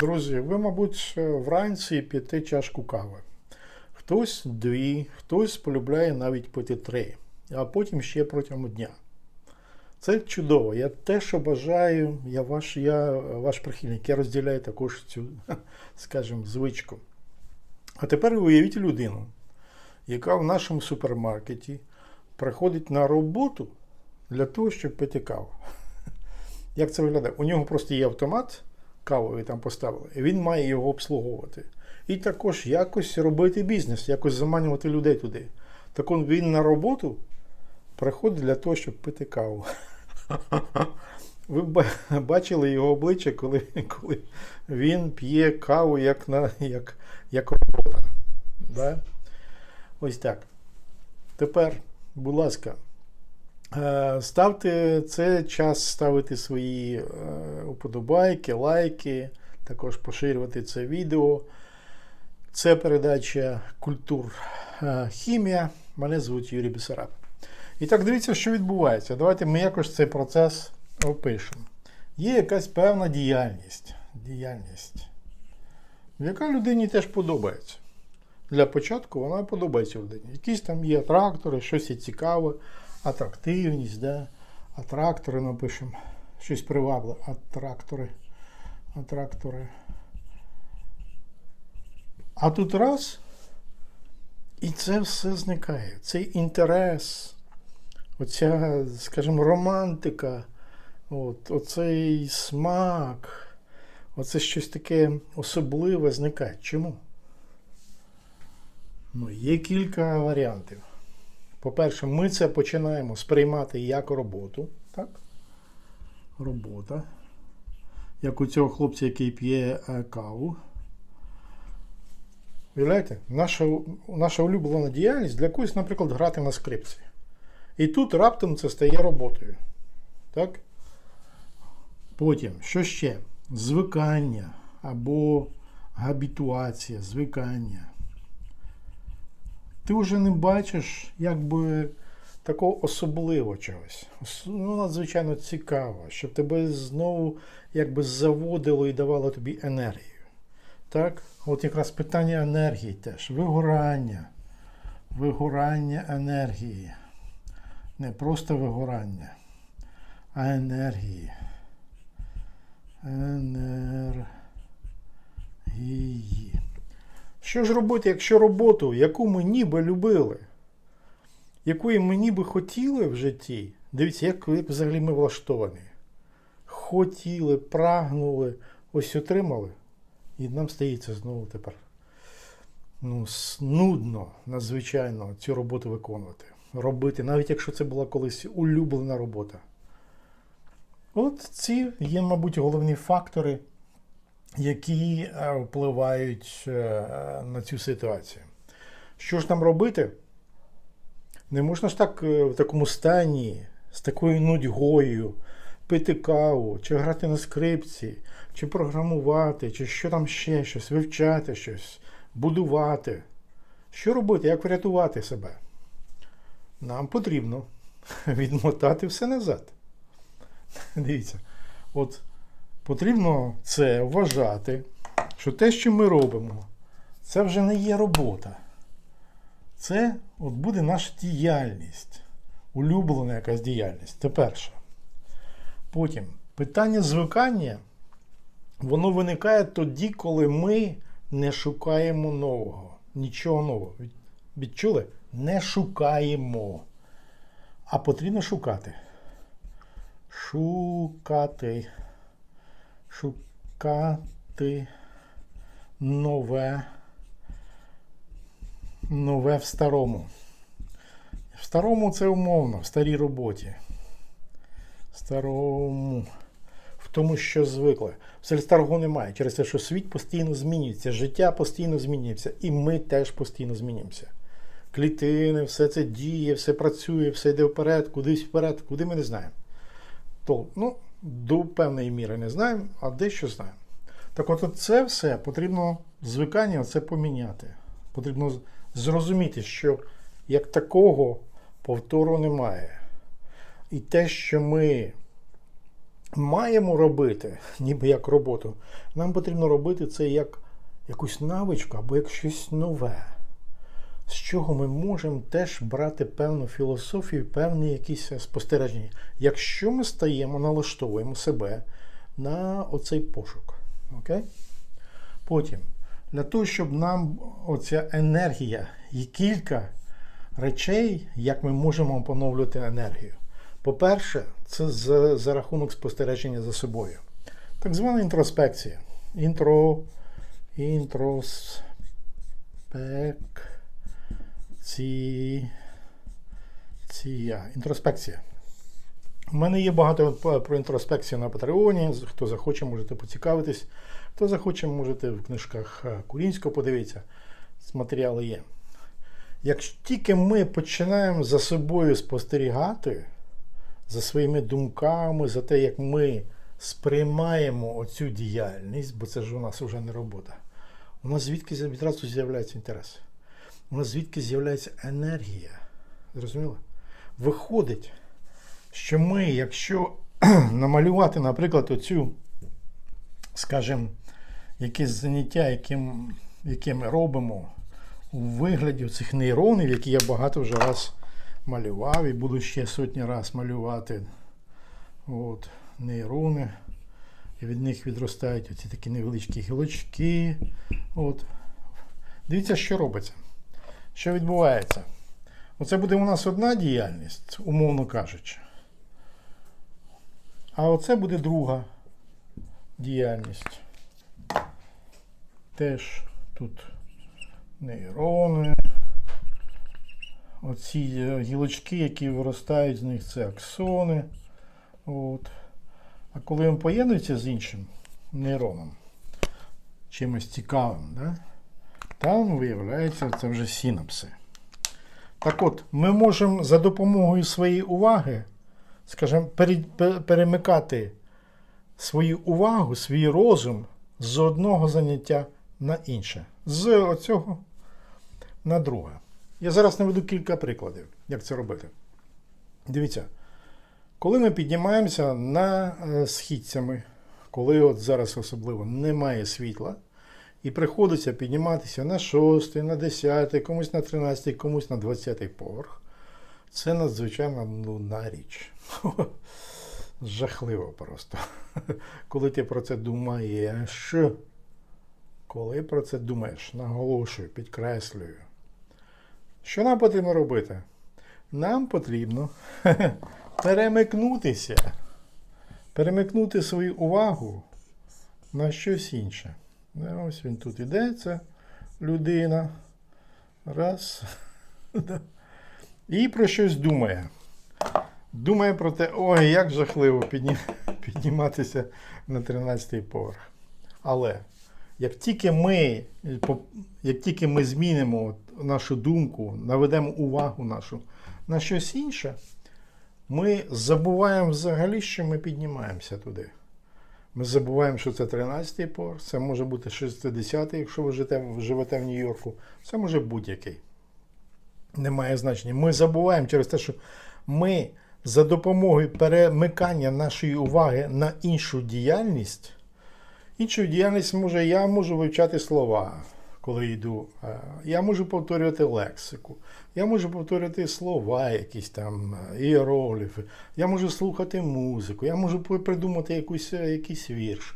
Друзі, ви, мабуть, вранці п'єте чашку кави. Хтось дві, хтось полюбляє навіть пити три, а потім ще протягом дня. Це чудово. Я те, що бажаю, я ваш, я ваш прихильник, я розділяю також цю, скажімо, звичку. А тепер уявіть людину, яка в нашому супермаркеті приходить на роботу для того, щоб пити каву. Як це виглядає? У нього просто є автомат кавовий там поставили, і він має його обслуговувати. І також якось робити бізнес, якось заманювати людей туди. Так он він на роботу приходить для того, щоб пити каву. Ви бачили його обличчя, коли, коли він п'є каву як, на, як, як робота. Да? Ось так. Тепер, будь ласка, ставте це час ставити свої е, уподобайки, лайки, також поширювати це відео. Це передача Культур е, Хімія. Мене звуть Юрій Бісараб. І так, дивіться, що відбувається. Давайте ми якось цей процес опишемо. Є якась певна діяльність, діяльність, яка людині теж подобається. Для початку вона подобається людині. Якісь там є трактори, щось є цікаве, атрактивність, да? атрактори напишемо. Щось привабливе. Атрактори. Атрактори. А тут раз. І це все зникає. Цей інтерес, оця, скажімо, романтика, от, оцей смак, оце щось таке особливе зникає. Чому? Ну, є кілька варіантів. По-перше, ми це починаємо сприймати як роботу. Так? Робота. Як у цього хлопця, який п'є е, каву. Уявляєте, наша, наша улюблена діяльність для когось, наприклад, грати на скрипці. І тут раптом це стає роботою. Так? Потім, що ще? Звикання або габітуація, звикання. Ти вже не бачиш якби такого особливого чогось. Ну, надзвичайно цікаво, щоб тебе знову якби заводило і давало тобі енергію. Так? От якраз питання енергії теж. Вигорання. Вигорання енергії. Не просто вигорання, а енергії. Енергії. Що ж робити, якщо роботу, яку ми ніби любили, якої ми ніби хотіли в житті, дивіться, як, як взагалі ми влаштовані. Хотіли, прагнули, ось отримали. І нам стається знову тепер ну, нудно, надзвичайно цю роботу виконувати. Робити, навіть якщо це була колись улюблена робота. От ці є, мабуть, головні фактори, які е, впливають е, на цю ситуацію. Що ж нам робити? Не можна ж так е, в такому стані, з такою нудьгою пити каву, чи грати на скрипці, чи програмувати, чи що там ще щось, вивчати щось, будувати. Що робити, як врятувати себе? Нам потрібно відмотати все назад. Дивіться, от потрібно це вважати, що те, що ми робимо, це вже не є робота. Це от буде наша діяльність, улюблена якась діяльність. Це перше. Потім питання звикання, воно виникає тоді, коли ми не шукаємо нового. Нічого нового. Відчули? Не шукаємо. А потрібно шукати. Шукати. Шукати нове. Нове в старому. В старому це умовно, в старій роботі. Старому. В тому, що звикли. Все старого немає. Через те, що світ постійно змінюється, життя постійно змінюється, і ми теж постійно змінюємося. Клітини, все це діє, все працює, все йде вперед, кудись вперед, куди ми не знаємо. То, ну, до певної міри не знаємо, а дещо знаємо. Так от це все потрібно звикання це поміняти. Потрібно зрозуміти, що як такого повтору немає. І те, що ми маємо робити, ніби як роботу, нам потрібно робити це як якусь навичку або як щось нове, з чого ми можемо теж брати певну філософію, певні якісь спостереження. Якщо ми стаємо, налаштовуємо себе на оцей пошук. Окей? Потім, для того, щоб нам оця енергія і кілька речей, як ми можемо поновлювати енергію. По-перше, це за, за рахунок спостереження за собою. Так звана інтроспекція. Інтро, інтроспекція. Інтроспекція. У мене є багато про інтроспекцію на Патреоні. Хто захоче, можете поцікавитись. Хто захоче, можете в книжках Курінського подивитися. Матеріали є. Якщо тільки ми починаємо за собою спостерігати, за своїми думками, за те, як ми сприймаємо оцю діяльність, бо це ж у нас вже не робота, у нас звідки відразу з'являється інтерес. У нас звідки з'являється енергія. Зрозуміло? Виходить, що ми, якщо намалювати, наприклад, оцю, скажімо, якесь заняття, яким, яке ми робимо у вигляді цих нейронів, які я багато вже раз малював і буду ще сотні раз малювати От, нейрони. І від них відростають оці такі невеличкі гілочки. От. Дивіться, що робиться. Що відбувається? Оце буде у нас одна діяльність, умовно кажучи. А оце буде друга діяльність. Теж тут нейрони. Оці гілочки, які виростають з них, це аксони. От. А коли він поєднується з іншим нейроном, чимось цікавим, да? Там виявляється це вже синапси. Так от, ми можемо за допомогою своєї уваги, скажімо, перемикати свою увагу, свій розум з одного заняття на інше. З оцього на друге. Я зараз наведу кілька прикладів, як це робити. Дивіться, коли ми піднімаємося на східцями, коли от зараз особливо немає світла, і приходиться підніматися на 6, на 10, комусь на 13, комусь на 20 поверх, це надзвичайно нудна річ. Жахливо просто. Коли ти про це думаєш, коли про це думаєш, наголошую, підкреслюю. Що нам потрібно робити? Нам потрібно перемикнутися, перемикнути свою увагу на щось інше. Ось він тут іде, це людина. Раз. І про щось думає. Думає про те, ой, як жахливо підніматися на 13-й поверх. Але як тільки ми як тільки ми змінимо нашу думку, наведемо увагу нашу на щось інше, ми забуваємо взагалі, що ми піднімаємося туди. Ми забуваємо, що це 13-й пор, це може бути 60-й, якщо ви живете, живете в Нью-Йорку, це може будь-який. Немає значення. Ми забуваємо через те, що ми за допомогою перемикання нашої уваги на іншу діяльність. Іншу діяльність може, я можу вивчати слова, коли йду. Я можу повторювати лексику, я можу повторювати слова, якісь там іерогліфи, я можу слухати музику, я можу придумати якусь, якийсь вірш.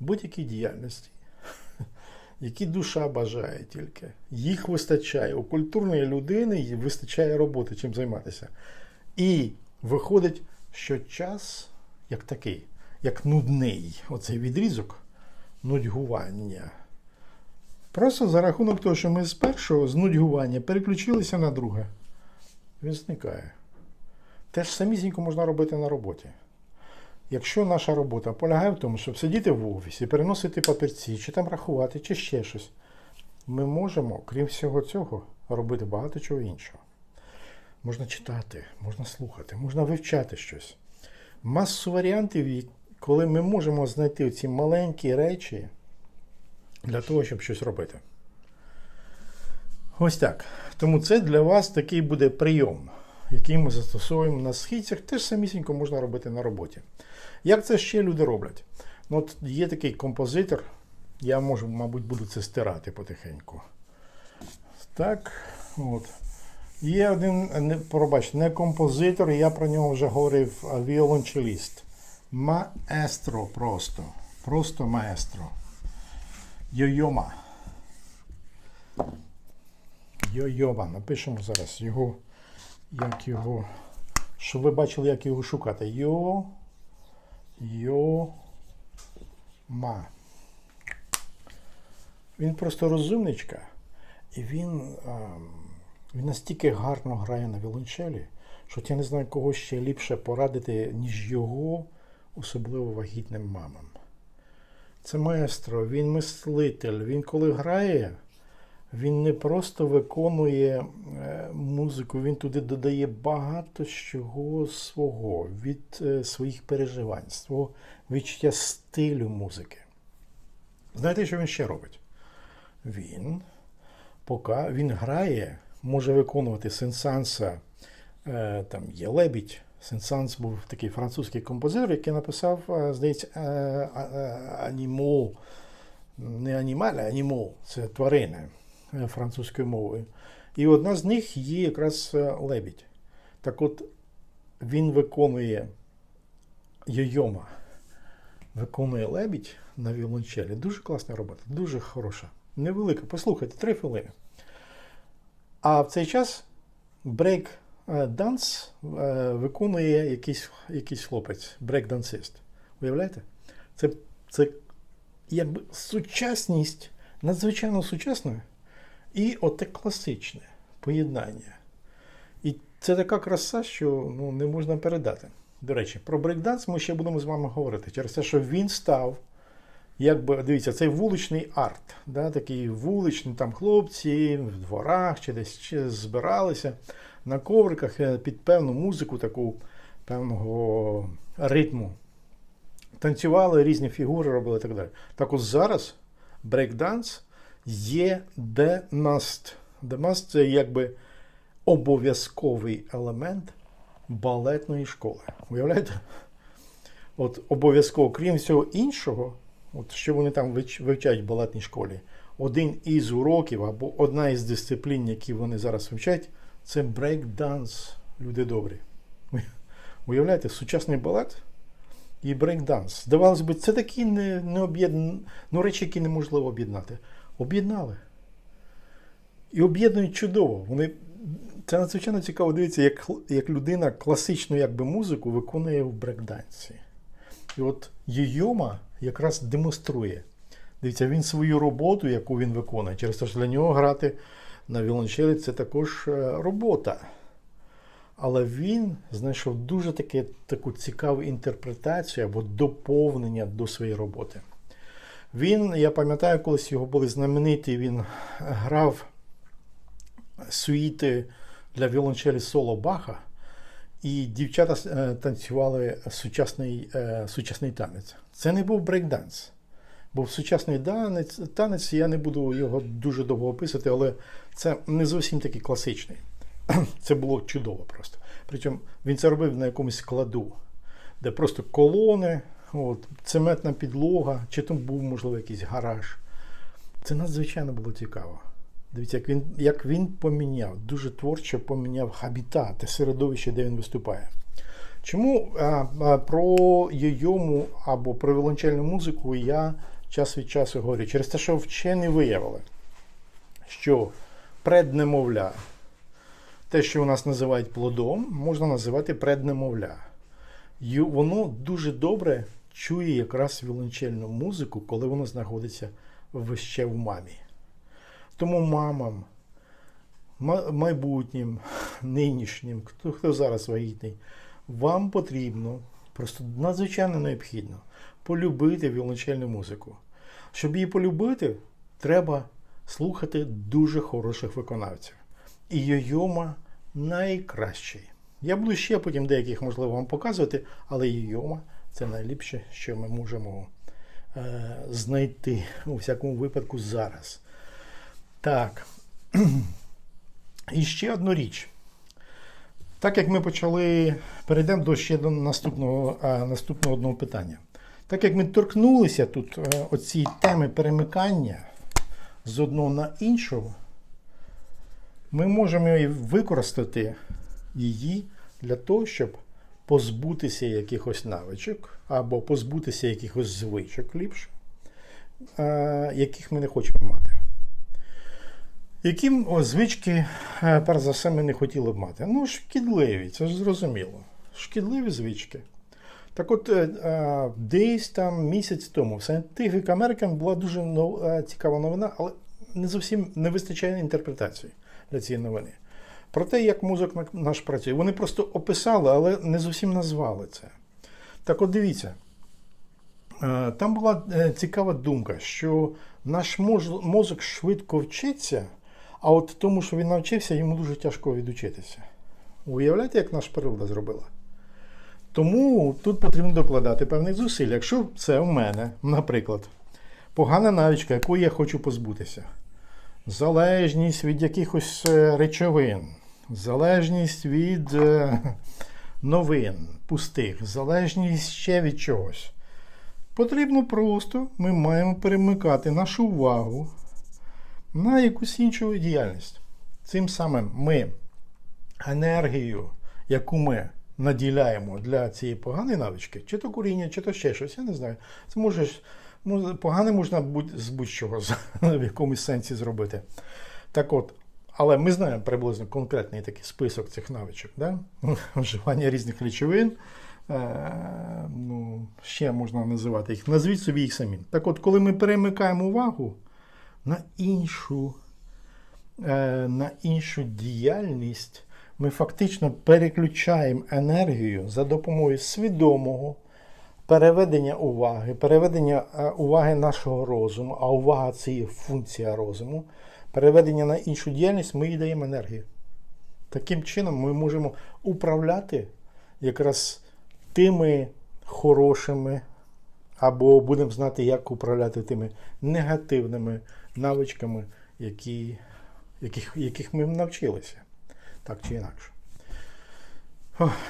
Будь-які діяльності, які душа бажає тільки. Їх вистачає. У культурної людини вистачає роботи, чим займатися. І виходить, що час як такий як нудний оцей відрізок нудьгування. Просто за рахунок того, що ми з першого з нудьгування переключилися на друге. Він зникає. Те ж самісінько можна робити на роботі. Якщо наша робота полягає в тому, щоб сидіти в офісі, переносити папірці, чи там рахувати, чи ще щось, ми можемо, крім всього цього, робити багато чого іншого. Можна читати, можна слухати, можна вивчати щось. Масу варіантів, коли ми можемо знайти ці маленькі речі для того, щоб щось робити. Ось так. Тому це для вас такий буде прийом, який ми застосовуємо на східцях, теж самісінько можна робити на роботі. Як це ще люди роблять? Ну, от є такий композитор, я можу, мабуть, буду це стирати потихеньку. Так, от. Є один, не, пробачте, не композитор, я про нього вже говорив, а віолончеліст. Маестро просто. Просто маестро. Йойома. Йойома. Напишемо зараз його, як його. Щоб ви бачили, як його шукати. Йо. Йо. Ма. Він просто розумничка. І він, а, він настільки гарно грає на віолончелі, що я не знаю, кого ще ліпше порадити, ніж його, особливо вагітним мамам. Це маестро, він мислитель. Він коли грає, він не просто виконує е, музику, він туди додає багато чого свого, від е, своїх переживань, свого відчуття стилю музики. Знаєте, що він ще робить? Він, поки він грає, може виконувати сенсанса, е, там є лебідь. Сен-Санс був такий французький композитор, який написав, е, здається, е, а- е, не анімаль, а анімол, це тварини французькою мовою. І одна з них є якраз лебідь. Так от він виконує йойома, виконує лебідь на віолончелі. Дуже класна робота, дуже хороша. Невелика. Послухайте, три хвилини. А в цей час брейк данс е, виконує якийсь, якийсь хлопець, брейк-дансист. Уявляєте? Це, це якби сучасність, надзвичайно сучасна і оте класичне поєднання. І це така краса, що ну, не можна передати. До речі, про брейкданс ми ще будемо з вами говорити через те, що він став якби дивіться, цей вуличний арт, да, такий вуличний, там хлопці в дворах чи десь збиралися на ковриках е, під певну музику, таку певного ритму. Танцювали різні фігури, робили і так далі. Так от зараз брейкданс є the must. The must це якби обов'язковий елемент балетної школи. Уявляєте? От обов'язково, крім всього іншого, от що вони там вивчають в балетній школі, один із уроків або одна із дисциплін, які вони зараз вивчають, це брейк-данс, люди добрі. Уявляєте, сучасний балет і брейк-данс. Здавалося б, це такі не, не об'єднані, ну, речі, які неможливо об'єднати. Об'єднали. І об'єднують чудово. Вони це надзвичайно цікаво дивіться, як, як людина класичну якби, музику виконує в брейкдансі. І от Йойома якраз демонструє. Дивіться, він свою роботу, яку він виконує, через те, що для нього грати на віолончелі це також е, робота. Але він знайшов дуже таке, таку цікаву інтерпретацію або доповнення до своєї роботи. Він, я пам'ятаю, колись його були знамениті, він грав суїти для віолончелі соло Баха, і дівчата е, танцювали сучасний, е, сучасний танець. Це не був брейкданс. Був сучасний танець, танець, я не буду його дуже довго описувати, але це не зовсім такий класичний. Це було чудово просто. Причому він це робив на якомусь складу, де просто колони, от, цементна підлога, чи там був, можливо, якийсь гараж. Це надзвичайно було цікаво. Дивіться, як він, як він поміняв, дуже творчо поміняв хабітат, те середовище, де він виступає. Чому а, а, про йойому або про віолончельну музику я час від часу говорю? Через те, що вчені виявили, що преднемовля, те, що у нас називають плодом, можна називати преднемовля. І воно дуже добре чує якраз віолончельну музику, коли воно знаходиться в- ще в мамі. Тому мамам, майбутнім, нинішнім, хто, хто зараз вагітний, вам потрібно, просто надзвичайно необхідно полюбити віолончельну музику. Щоб її полюбити, треба слухати дуже хороших виконавців. І Йойома найкращий. Я буду ще потім деяких, можливо, вам показувати, але Йойома це найліпше, що ми можемо е, знайти у всякому випадку зараз. Так. І ще одну річ. Так як ми почали, перейдемо до ще до наступного, а, наступного одного питання. Так як ми торкнулися тут е, теми перемикання з одного на іншого, ми можемо і використати її для того, щоб позбутися якихось навичок або позбутися якихось звичок ліпше, е, яких ми не хочемо мати. Які звички, е, перш за все, ми не хотіли б мати? Ну, шкідливі, це ж зрозуміло. Шкідливі звички. Так от, е, е, десь там місяць тому в Scientific American була дуже е, цікава новина, але не зовсім не вистачає інтерпретації для цієї новини. Про те, як мозок наш працює. Вони просто описали, але не зовсім назвали це. Так от дивіться. Там була цікава думка, що наш мозок швидко вчиться, а от тому, що він навчився, йому дуже тяжко відучитися. Уявляєте, як наша природа зробила? Тому тут потрібно докладати певних зусиль. Якщо це у мене, наприклад, погана навичка, яку я хочу позбутися, залежність від якихось е, речовин, залежність від е, новин пустих, залежність ще від чогось. Потрібно просто, ми маємо перемикати нашу увагу на якусь іншу діяльність. Цим самим ми енергію, яку ми наділяємо для цієї поганої навички, чи то куріння, чи то ще щось, я не знаю. Це можеш, погане можна будь, з будь-чого в якомусь сенсі зробити. Так от, але ми знаємо приблизно конкретний такий список цих навичок. Да? Вживання різних речовин. Е, ну, ще можна називати їх. Назвіть собі їх самі. Так от, коли ми перемикаємо увагу на іншу, е, на іншу діяльність, ми фактично переключаємо енергію за допомогою свідомого переведення уваги, переведення е, уваги нашого розуму, а увага це є функція розуму. Переведення на іншу діяльність, ми їй даємо енергію. Таким чином ми можемо управляти якраз тими хорошими, або будемо знати, як управляти тими негативними навичками, які, яких, яких ми навчилися. Так чи інакше.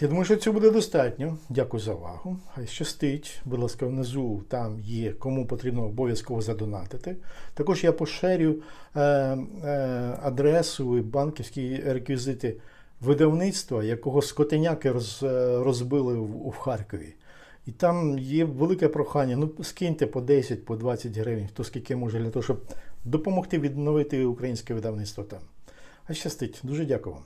Я думаю, що цього буде достатньо. Дякую за увагу. Хай щастить. Будь ласка, внизу там є, кому потрібно обов'язково задонатити. Також я поширю е, е, адресу і банківські реквізити видавництва, якого скотеняки роз, е, розбили в, у Харкові. І там є велике прохання. Ну, скиньте по 10, по 20 гривень, хто скільки може, для того, щоб допомогти відновити українське видавництво там. А щастить. Дуже дякую вам.